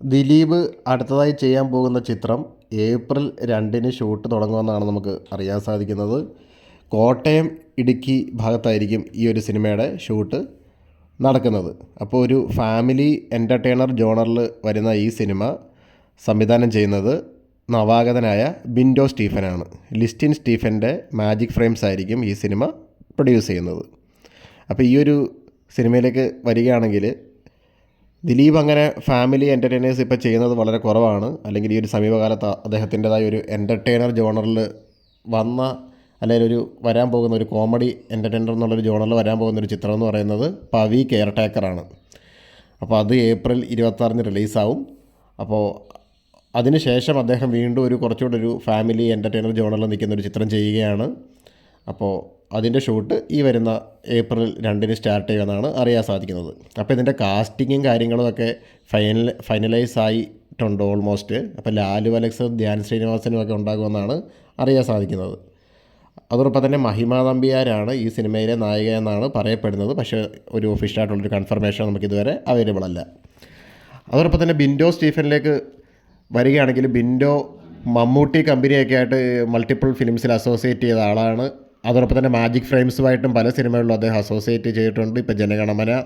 ദിലീപ് അടുത്തതായി ചെയ്യാൻ പോകുന്ന ചിത്രം ഏപ്രിൽ രണ്ടിന് ഷൂട്ട് തുടങ്ങുമെന്നാണ് നമുക്ക് അറിയാൻ സാധിക്കുന്നത്. കോട്ടയം ഇടുക്കി ഭാഗത്തായിരിക്കും ഈ ഒരു സിനിമയുടെ ഷൂട്ട് നടക്കുന്നത്. അപ്പോൾ ഒരു ഫാമിലി എന്റർടൈനർ ജോണറിൽ വരുന്ന ഈ സിനിമ സംവിധാനം ചെയ്യുന്നത് നവാഗതനായ ബിൻഡോ സ്റ്റീഫനാണ്. ലിസ്റ്റിൻ സ്റ്റീഫന്റെ മാജിക് ഫ്രെയിംസ് ആയിരിക്കും ഈ സിനിമ പ്രൊഡ്യൂസ് ചെയ്യുന്നത്. അപ്പോൾ ഈ ഒരു സിനിമയിലേക്ക് വരികയാണെങ്കിൽ ദിലീപ് അങ്ങനെ ഫാമിലി എന്റർടൈനേഴ്സ് ഇപ്പോൾ ചെയ്യുന്നത് വളരെ കുറവാണ്. അല്ലെങ്കിൽ ഈ ഒരു സമീപകാലത്ത് അദ്ദേഹത്തിന്റെതായ ഒരു എന്റർടൈനർ ജോണറിൽ വന്ന അല്ലെങ്കിൽ ഒരു വരാൻ പോകുന്ന ഒരു കോമഡി എന്റർടൈനർ എന്നുള്ളൊരു ജോണറിൽ വരാൻ പോകുന്ന ഒരു ചിത്രം എന്ന് പറയുന്നത് പവി കെയർ ടേക്കറാണ് അപ്പോൾ അത് ഏപ്രിൽ ഇരുപത്താറിന് റിലീസാവും അപ്പോൾ അതിനുശേഷം അദ്ദേഹം വീണ്ടും ഒരു കുറച്ചുകൂടി ഒരു ഫാമിലി എന്റർടൈനർ ജോണറിൽ നിൽക്കുന്ന ഒരു ചിത്രം ചെയ്യുകയാണ്. അപ്പോൾ അതിന്റെ ഷൂട്ട് ഈ വരുന്ന ഏപ്രിൽ രണ്ടിന് സ്റ്റാർട്ട് ചെയ്യുമെന്നാണ് അറിയാൻ സാധിക്കുന്നത്. അപ്പോൾ ഇതിന്റെ കാസ്റ്റിങ്ങും കാര്യങ്ങളും ഒക്കെ ഫൈനൽ ഫൈനലൈസ് ആയിട്ടുണ്ട് ഓൾമോസ്റ്റ്. അപ്പോൾ ലാലു അലക്സ് ധ്യാൻ ശ്രീനിവാസനും ഒക്കെ ഉണ്ടാകുമെന്നാണ് അറിയാൻ സാധിക്കുന്നത്. അതോടൊപ്പം തന്നെ മഹിമ നമ്പിയാരാണ് ഈ സിനിമയിലെ നായിക എന്നാണ് പറയപ്പെടുന്നത്. പക്ഷേ ഒരു ഒഫീഷ്യലായിട്ടുള്ളൊരു കൺഫർമേഷൻ നമുക്കിതുവരെ അവൈലബിൾ അല്ല. അതോടൊപ്പം തന്നെ ബിൻഡോ സ്റ്റീഫനിലേക്ക് വരികയാണെങ്കിൽ ബിൻഡോ മമ്മൂട്ടി കമ്പനിയൊക്കെ ആയിട്ട് മൾട്ടിപ്പിൾ ഫിലിംസിൽ അസോസിയേറ്റ് ചെയ്ത ആളാണ് അതോടൊപ്പം തന്നെ മാജിക് ഫ്രെയിംസുമായിട്ടും പല സിനിമകളിലും അദ്ദേഹം അസോസിയേറ്റ് ചെയ്തിട്ടുണ്ട്. ഇപ്പോൾ ജനഗണമന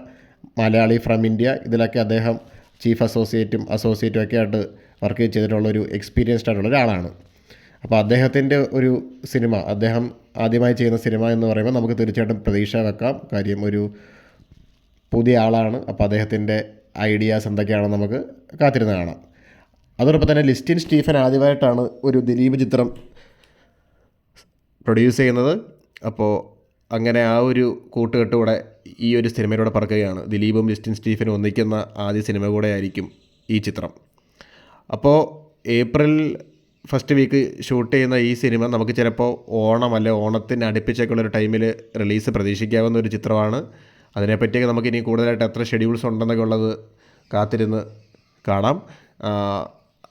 മലയാളി ഫ്രം ഇന്ത്യ ഇതിലൊക്കെ അദ്ദേഹം ചീഫ് അസോസിയേറ്റും അസോസിയേറ്റും ഒക്കെ ആയിട്ട് വർക്ക് ചെയ്തിട്ടുള്ള ഒരു എക്സ്പീരിയൻസ്ഡ് ആയിട്ടുള്ള ഒരാളാണ്. അപ്പോൾ അദ്ദേഹത്തിന്റെ ഒരു സിനിമ അദ്ദേഹം ആദ്യമായി ചെയ്യുന്ന സിനിമ എന്ന് പറയുമ്പോൾ നമുക്ക് തീർച്ചയായിട്ടും പ്രതീക്ഷ വെക്കാം. കാര്യം ഒരു പുതിയ ആളാണ്. അപ്പോൾ അദ്ദേഹത്തിന്റെ ഐഡിയാസ് എന്തൊക്കെയാണെന്ന് നമുക്ക് കാത്തിരുന്ന് കാണാം. അതോടൊപ്പം തന്നെ ലിസ്റ്റിൻ സ്റ്റീഫൻ ആദ്യമായിട്ടാണ് ഒരു ദിലീപ് ചിത്രം പ്രൊഡ്യൂസ് ചെയ്യുന്നത്. അപ്പോൾ അങ്ങനെ ആ ഒരു കൂട്ടുകെട്ടുകൂടെ ഈ ഒരു സിനിമയിലൂടെ പറക്കുകയാണ്. ദിലീപും ലിസ്റ്റിൻ സ്റ്റീഫനും ഒന്നിക്കുന്ന ആദ്യ സിനിമ കൂടെ ആയിരിക്കും ഈ ചിത്രം. അപ്പോൾ ഏപ്രിൽ ഫസ്റ്റ് വീക്ക് ഷൂട്ട് ചെയ്യുന്ന ഈ സിനിമ നമുക്ക് ചിലപ്പോൾ ഓണം അല്ലെ ഓണത്തിന് അടുപ്പിച്ചൊക്കെയുള്ളൊരു ടൈമിൽ റിലീസ് പ്രതീക്ഷിക്കാവുന്ന ഒരു ചിത്രമാണ്. അതിനെപ്പറ്റിയൊക്കെ നമുക്ക് ഇനി കൂടുതലായിട്ട് എത്ര ഷെഡ്യൂൾസ് ഉണ്ടെന്നൊക്കെ ഉള്ളത് കാത്തിരുന്ന് കാണാം.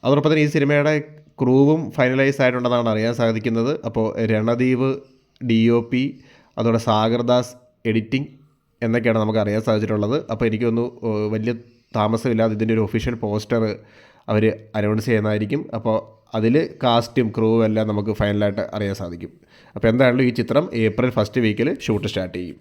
അതോടൊപ്പം തന്നെ ഈ സിനിമയുടെ ക്രൂവും ഫൈനലൈസ് ആയിട്ടുണ്ടെന്നാണ് അറിയാൻ സാധിക്കുന്നത്. അപ്പോൾ രണദീപ് ഡി ഒ പി അതോടെ സാഗർദാസ് എഡിറ്റിംഗ് എന്നൊക്കെയാണ് നമുക്ക് അറിയാൻ സാധിച്ചിട്ടുള്ളത്. അപ്പോൾ എനിക്കൊന്ന് വലിയ താമസമില്ലാതെ ഇതിന്റെ ഒരു ഒഫീഷ്യൽ പോസ്റ്റർ അവർ അനൗൺസ് ചെയ്യുന്നതായിരിക്കും. അപ്പോൾ അതിൽ കാസ്റ്റും ക്രൂവും എല്ലാം നമുക്ക് ഫൈനലായിട്ട് അറിയാൻ സാധിക്കും. അപ്പോൾ എന്തായാലും ഈ ചിത്രം ഏപ്രിൽ ഫസ്റ്റ് വീക്കിൽ ഷൂട്ട് സ്റ്റാർട്ട് ചെയ്യും.